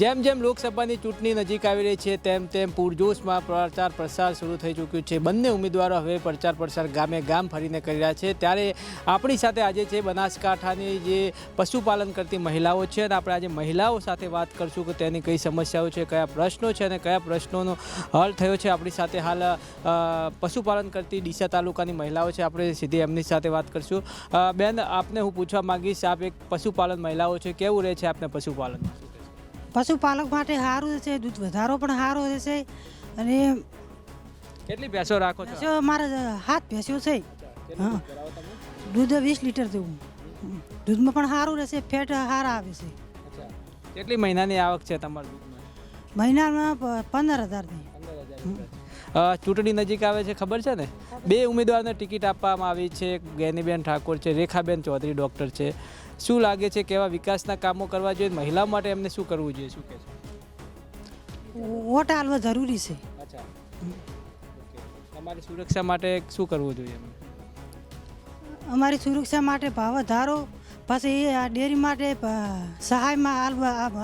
જેમ જેમ લોકસભાની ચૂંટણી નજીક આવી રહી છે, તેમ તેમ પૂરજોશમાં પ્રચાર પ્રસાર શરૂ થઈ ચૂક્યું છે. બંને ઉમેદવારો હવે પ્રચાર પ્રસાર ગામે ગામ ફરીને કરી રહ્યા છે. ત્યારે આપણી સાથે આજે છે બનાસકાંઠાની જે પશુપાલન કરતી મહિલાઓ છે અને આપણે આજે મહિલાઓ સાથે વાત કરશું કે તેની કઈ સમસ્યાઓ છે, કયા પ્રશ્નો છે અને કયા પ્રશ્નોનો હલ થયો છે. આપણી સાથે હાલ પશુપાલન કરતી ડીસા તાલુકાની મહિલાઓ છે. આપણે સીધી એમની સાથે વાત કરશું. બેન, આપને હું પૂછવા માંગીશ, આપ એક પશુપાલન મહિલાઓ છે, કેવું રહે છે આપને પશુપાલન પશુપાલક માટે સારું છે દૂધ વધારો પણ સારો રહેશે અને કેટલી ભેંસો રાખો છો? ભેંસો મારે હાથ ભેંસો છે. હા. દૂધ વીસ લીટર જેવું દૂધમાં પણ સારું રહેશે ફેટ સારા આવે છે. કેટલી મહિનાની આવક છે તમારી દૂધમાં? મહિનામાં પંદર હજારની ચૂંટણી નજીક આવે છે ખબર છે ને? બે ઉમેદવારને ટિકિટ આપવામાં આવી છે. ગેનીબેન ઠાકોર છે રેખાબેન ચૌધરી ડૉક્ટર છે. શું લાગે છે કેવા વિકાસના કામો કરવા જોઈએ? મહિલા માટે એમને શું કરવું જોઈએ? શું કહે છે વોટ આલવા જરૂરી છે. અમારી સુરક્ષા માટે શું કરવું જોઈએ? અમારી સુરક્ષા માટે ભાવ વધારો પછી એ આ ડેરી માટે સહાયમાં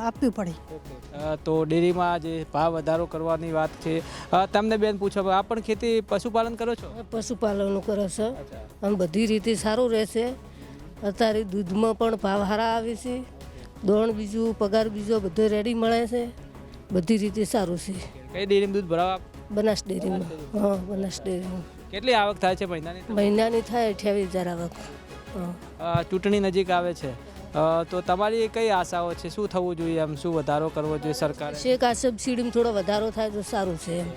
આપવી પડે. તો ડેરીમાં જે ભાવ વધારો કરવાની વાત છે. તમને બેન પૂછો આપ પણ ખેતી પશુપાલન કરો છો? પશુપાલન કરો છો. આમ બધી રીતે સારું રહેશે. અત્યારે દૂધમાં પણ ભાવ સારા આવે છે. દોણ બીજું પગાર બીજો બધો રેડી મળે છે. બધી રીતે સારું છે. કઈ ડેરીમાં દૂધ ભરાવા બનાસ ડેરીમાં. હા બનાસ ડેરીમાં. કેટલી આવક થાય છે મહિનાની? મહિનાની થાય અઠ્યાવીસ હજાર આવક. ચૂંટણી નજીક આવે છે. તો તમારી કઈ આશાઓ છે? શું થવું જોઈએ એમ? શું વધારો કરવો જોઈએ સરકાર? શેખ આ સબસિડીમાં થોડો વધારો થાય તો સારું છે એમ.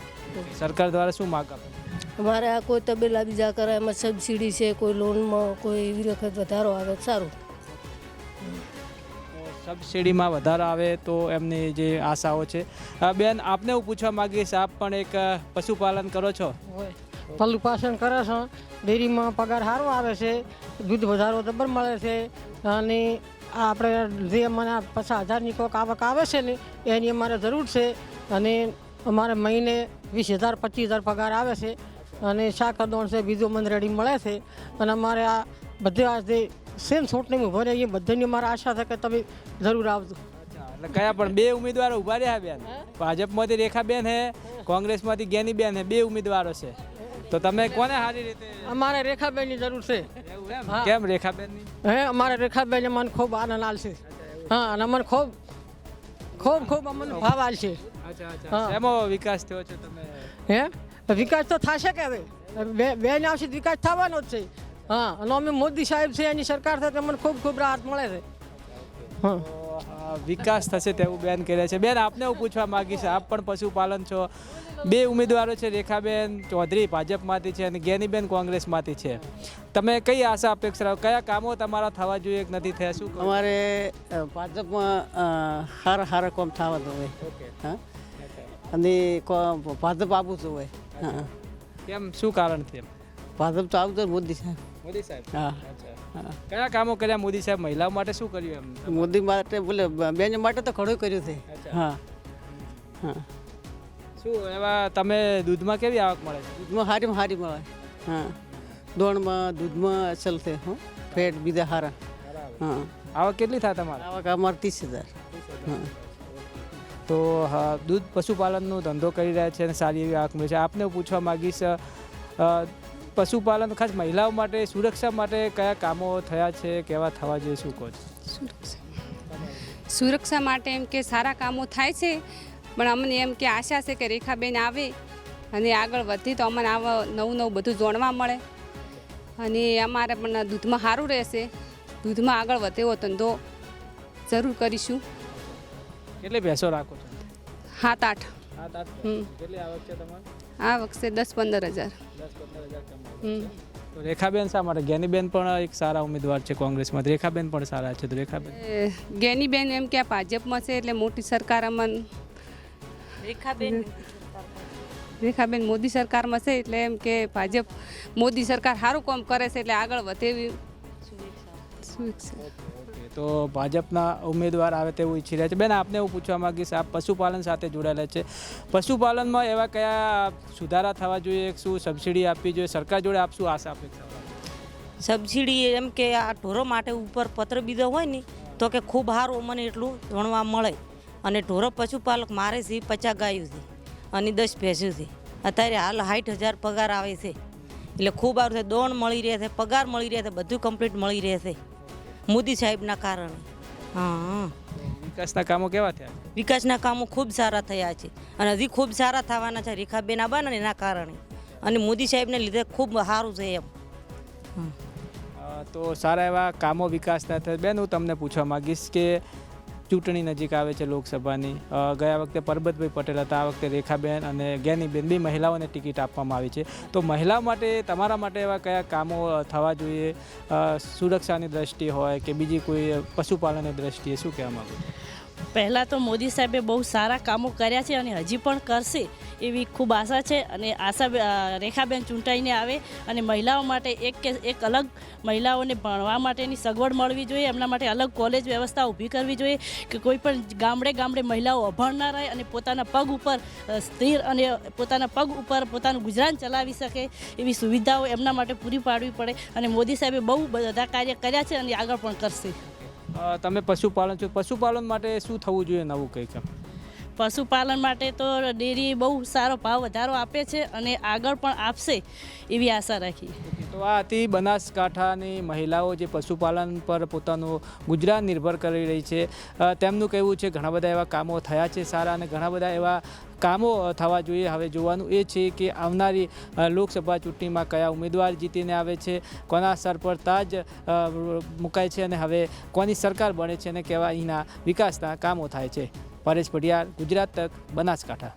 સરકાર દ્વારા શું માગ આપે? અમારે આ કોઈ તબેલા બીજા કરે એમાં સબસિડી છે કોઈ લોનમાં કોઈ એવી વખત વધારો આવે તો સારું. સબસિડીમાં વધારો આવે તો એમની જે આશાઓ છે. બેન આપને હું પૂછવા માગીશ આપ પણ એક પશુપાલન કરો છો? પલ્લુ પાસન કરે છે. ડેરીમાં પગાર સારો આવે છે. દૂધ વધારો જબર મળે છે. અને આ આપણે જે મને પચાસ હજારની કોઈક આવક આવે છે ને એની અમારે જરૂર છે. અને અમારે મહિને વીસ હજાર પચીસ હજાર પગાર આવે છે. અને શાક દોણ છે બીજો મને રેડી મળે છે. અને અમારે આ બધે આ જે સેમ છૂટણી ઊભો રહે એ બધાની અમારે આશા છે કે તમે જરૂર આવજો. એટલે કયા પણ બે ઉમેદવારો ઊભા રહ્યા બેન. ભાજપમાંથી રેખાબેન હે કોંગ્રેસમાંથી જ્ઞાનીબેન હે બે ઉમેદવારો છે. તો તમે કોને સારી રીતે અમારે રેખાબેનની જરૂર છે. એમ? કેમ રેખાબેનની? હે અમારે રેખાબેન મને ખૂબ આનંદ આવશે હા અને મને ખૂબ ખૂબ ખૂબ અમને ભાવ હા. શેમાં વિકાસ થયો છે તમે? હે? વિકાસ તો થશે કે હવે? બે બેન આવશે વિકાસ થવાનો જ છે. હા અને અમે મોદી સાહેબ છે એની સરકાર સાથે મને ખૂબ ખૂબ રાહત મળે છે. હા. વિકાસ થશે તેવું બેન કહે છે. બેન આપને હું પૂછવા માંગીશ આપ પણ પશુપાલન છો. બે ઉમેદવારો છે રેખાબેન ચૌધરી ભાજપમાંથી છે અને જ્ઞાનીબેન કોંગ્રેસમાંથી છે. તમે કઈ આશા અપેક્ષા રાખો? કયા કામો તમારા થવા જોઈએ કે નથી થયા? શું? અમારે ભાજપમાં હાર સારા કામ થવા જોઈએ હા? અને ભાજપ આવવું જોઈએ હા. કેમ? શું કારણ છે? ભાજપ તો આવતો મોદી સાહેબ. મોદી સાહેબ? હા. કયા કામો કર્યા મોદી સાહેબ? મહિલાઓ માટે શું કર્યું એમ? મોદી માટે બોલે બેન માટે તો ઘણું કર્યું છે. હા. હા. શું એવા તમે દૂધમાં કેવી આવક મળે છે? દૂધમાં સારીમાં સારી મળે. હા. દોણમાં દૂધમાં અસલ છે હો. ફેટ બીજા સારા હા. આવક કેટલી થાય તમારે? આવક અમારે ત્રીસ હજાર. હા. તો હા દૂધ પશુપાલનનો ધંધો કરી રહ્યા છે અને સારી એવી આવક મળે છે. આપને પૂછવા માગીશ પશુપાલન ખાસ મહિલાઓ માટે સુરક્ષા માટે કયા કામો થયા છે કેવા થવા જોઈએ શું કહો છો? સુરક્ષા માટે એમ કે સારા કામો થાય છે પણ અમને એમ કે આશા છે કે રેખાબેન આવે અને આગળ વધી તો અમને આવા નવું નવું બધું જાણવા મળે. અને અમારે પણ દૂધમાં સારું રહેશે. દૂધમાં આગળ વધે એવો ધંધો જરૂર કરીશું. કેટલી ભેંસો રાખો છો? સાત આઠ. સાત આઠ કેટલી આવક છે તમારે? આ વખતે દસ પંદર હજાર. રેખાબેન શા માટે? જ્ઞાનીબેન પણ એક સારા ઉમેદવાર છે કોંગ્રેસમાં. રેખાબેન પણ સારા છે તો રેખાબેન? ગેનીબેન જ્ઞાનીબેન એમ કે આ ભાજપમાં છે એટલે મોટી સરકાર અમન રેખાબેન. મોદી સરકારમાં છે એટલે એમ કે ભાજપ મોદી સરકાર સારું કામ કરે છે એટલે આગળ વધે એવી શુભેચ્છા. તો ભાજપના ઉમેદવાર આવે તેવું ઈચ્છી રહ્યા છે. બેન, આપને હું પૂછવા માંગીશ, આપ પશુપાલન સાથે જોડાયેલા છે. પશુપાલનમાં એવા કયા સુધારા થવા જોઈએ? શું સબસિડી આપવી જોઈએ? સરકાર જોડે આપ શું આશા અપેક્ષા સબસિડી એમ કે આ ઢોરો માટે ઉપર પત્ર બીજો હોય ને, તો કે ખૂબ સારું મને એટલું જાણવા મળે. અને ઢોરો પશુપાલક મારે છે, પચાસ ગાયું છે, અને દસ ભેંસું છે. અત્યારે હાલ સાઠ હજાર પગાર આવે છે. એટલે ખૂબ સારું છે. દોણ મળી રહે છે, પગાર મળી રહે છે, બધું કમ્પ્લીટ મળી રહે છે. મોદી સાહેબના કારણે. હા વિકાસના કામો કેવા થયા? વિકાસના કામો ખૂબ સારા થયા છે. અને હજી ખૂબ સારા થવાના છે રેખાબેન આબાના એના કારણે. અને મોદી સાહેબને લીધે ખૂબ સારું છે એમ. તો સારા એવા કામો વિકાસના થયા. બેન હું તમને પૂછવા માંગીશ કે ચૂંટણી નજીક આવે છે લોકસભાની. ગયા વખતે પરબતભાઈ પટેલ હતા, આ વખતે રેખાબેન અને જ્ઞાનીબેન બી મહિલાઓને ટિકિટ આપવામાં આવી છે. તો મહિલાઓ માટે, તમારા માટે એવા કયા કામો થવા જોઈએ? સુરક્ષાની દ્રષ્ટિએ હોય કે બીજી કોઈ પશુપાલનની દ્રષ્ટિએ શું કહેવા આવે છો? પહેલાં તો મોદી સાહેબે બહુ સારા કામો કર્યા છે અને હજી પણ કરશે એવી ખૂબ આશા છે અને આશા રેખાબેન ચૂંટાઈને આવે અને મહિલાઓ માટે એક કે એક અલગ મહિલાઓને ભણવા માટેની સગવડ મળવી જોઈએ. એમના માટે અલગ કોલેજ વ્યવસ્થા ઊભી કરવી જોઈએ કે કોઈ પણ ગામડે ગામડે મહિલાઓ અભણ ના રહે અને પોતાના પગ ઉપર સ્થિર અને પોતાના પગ ઉપર પોતાનું ગુજરાન ચલાવી શકે એવી સુવિધાઓ એમના માટે પૂરી પાડવી પડે અને મોદી સાહેબે બહુ બધા કાર્ય કર્યા છે અને આગળ પણ કરશે. તમે પશુપાલન છો પશુપાલન માટે શું થવું જોઈએ નવું કંઈક? પશુપાલન માટે તો ડેરી બહુ સારો ભાવ વધારો આપે છે અને આગળ પણ આપશે એવી આશા રાખી. તો આ હતી બનાસકાંઠાની મહિલાઓ જે પશુપાલન પર પોતાનું ગુજરાન નિર્ભર કરી રહી છે. તેમનું કહેવું છે ઘણા બધા એવા કામો થયા છે સારા અને ઘણા બધા એવા કામો થવા જોઈએ. હવે જોવાનું એ છે કે આવનારી લોકસભા ચૂંટણીમાં કયા ઉમેદવાર જીતીને આવે છે, કોના સર પર તાજ મુકાય છે અને હવે કોની સરકાર બને છે અને કેવા અહીંના વિકાસના કામો થાય છે. પરેશ પઢિયાર ગુજરાત તક બનાસકાંઠા.